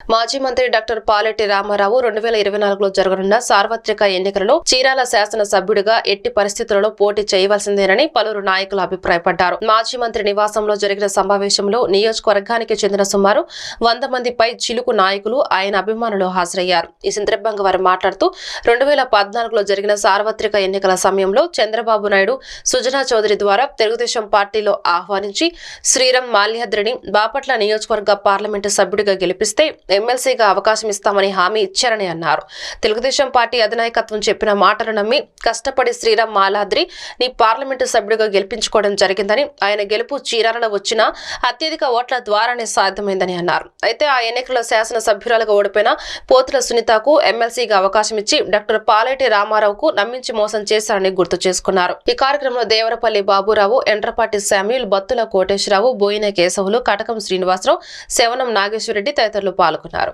మాజీ మంత్రి డాక్టర్ పాలెట్టి రామారావు రెండు వేల ఇరవై నాలుగులో జరగనున్న సార్వత్రిక ఎన్నికలలో చీరాల శాసన సభ్యుడిగా ఎట్టి పరిస్థితులలో పోటీ చేయవలసిందేనని పలువురు నాయకులు అభిప్రాయపడ్డారు. మాజీ మంత్రి నివాసంలో జరిగిన సమావేశంలో నియోజకవర్గానికి చెందిన సుమారు వంద మందిపై చిలుకు నాయకులు ఆయన అభిమానులు హాజరయ్యారు. ఈ సందర్భంగా వారు మాట్లాడుతూ రెండు వేల పద్నాలుగులో జరిగిన సార్వత్రిక ఎన్నికల సమయంలో చంద్రబాబు నాయుడు సుజనా చౌదరి ద్వారా తెలుగుదేశం పార్టీలో ఆహ్వానించి శ్రీరామ్ మాల్యాద్రిని బాపట్ల నియోజకవర్గ పార్లమెంటు సభ్యుడిగా గెలిపిస్తే ఎమ్మెల్సీగా అవకాశం ఇస్తామని హామీ ఇచ్చారని అన్నారు. తెలుగుదేశం పార్టీ అధినాయకత్వం చెప్పిన మాటలు నమ్మి కష్టపడి శ్రీరామ్ మాలాద్రి నీ పార్లమెంటు సభ్యుడిగా గెలిపించుకోవడం జరిగిందని ఆయన గెలుపు చీరాలలో వచ్చిన అత్యధిక ఓట్ల ద్వారానే సాధ్యమైందని అన్నారు. అయితే ఆ ఎన్నికల్లో శాసన సభ్యురాలుగా ఓడిపోయిన పోతుల సునీతకు ఎమ్మెల్సీగా అవకాశం ఇచ్చి డాక్టర్ పాలేటి రామారావుకు నమ్మించి మోసం చేశారని గుర్తు చేసుకున్నారు. ఈ కార్యక్రమంలో దేవరపల్లి బాబురావు ఎండ్రపాటి శామ్యుల్ బత్తుల కోటేశ్వరరావు బోయిన కేశవులు కటకం శ్రీనివాసరావు శవనం నాగేశ్వరరెడ్డి తదితరులు పాల్గొన్నారు